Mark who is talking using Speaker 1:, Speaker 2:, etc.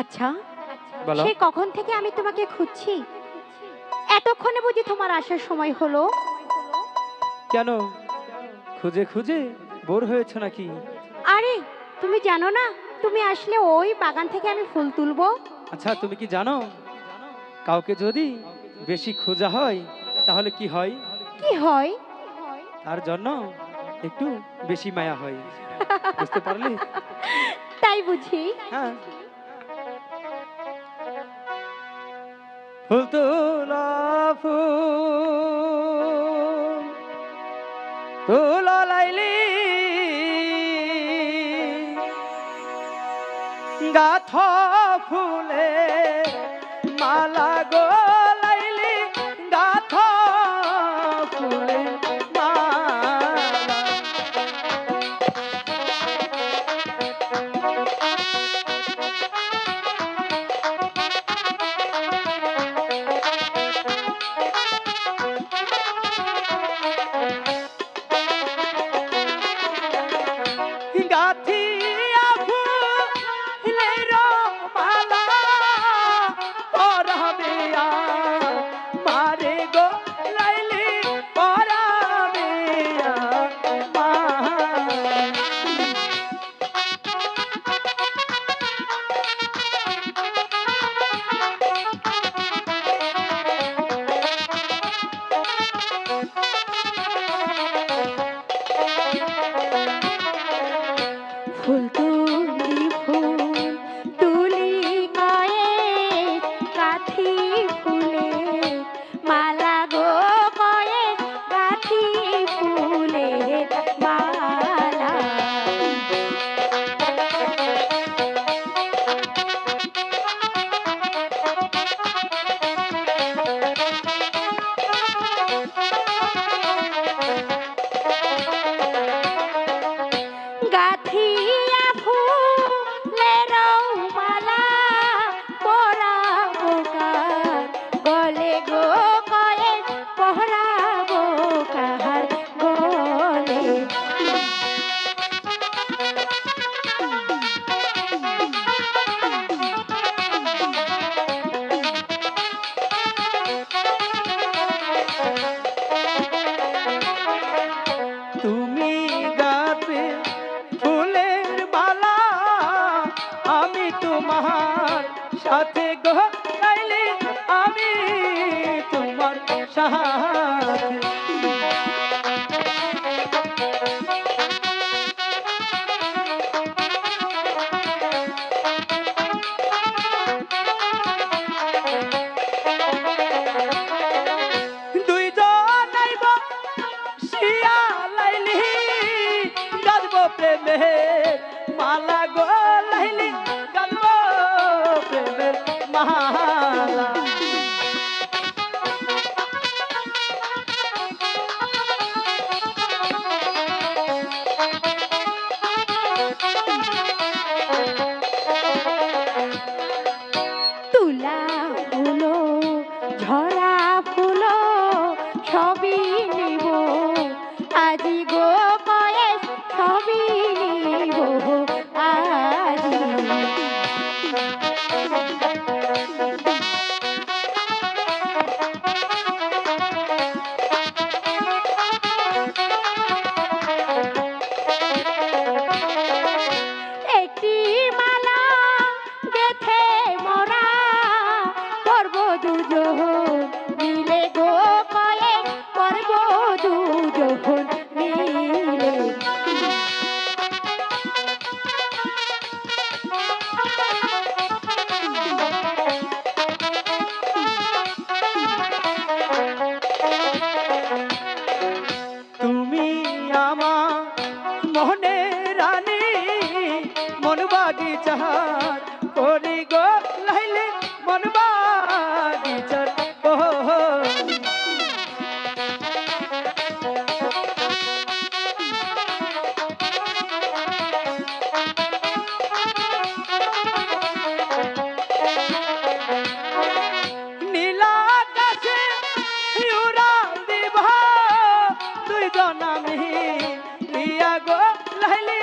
Speaker 1: আচ্ছা
Speaker 2: বলো।
Speaker 1: সে কখন থেকে আমি তোমাকে খুঁজছি? এতক্ষণে বুঝি তোমার আসার সময় হলো।
Speaker 2: কেন? খুঁজে খুঁজে বোর হয়েছ নাকি?
Speaker 1: আরে তুমি জানো না তুমি আসলে ওই বাগান থেকে আমি ফুল তুলবো?
Speaker 2: আচ্ছা তুমি কি জানো? কাউকে যদি বেশি খোঁজা হয় তাহলে কি হয়?
Speaker 1: কি হয়?
Speaker 2: তার জন্য একটু বেশি মায়া হয়। বুঝতে পারলি?
Speaker 1: তাই বুঝি।
Speaker 2: হ্যাঁ। ফুল তোলা ফুল তোলা লাইলি গাথ ফুলে साथी happy. তোমার দিগো মনে রানী মন চাহা पहले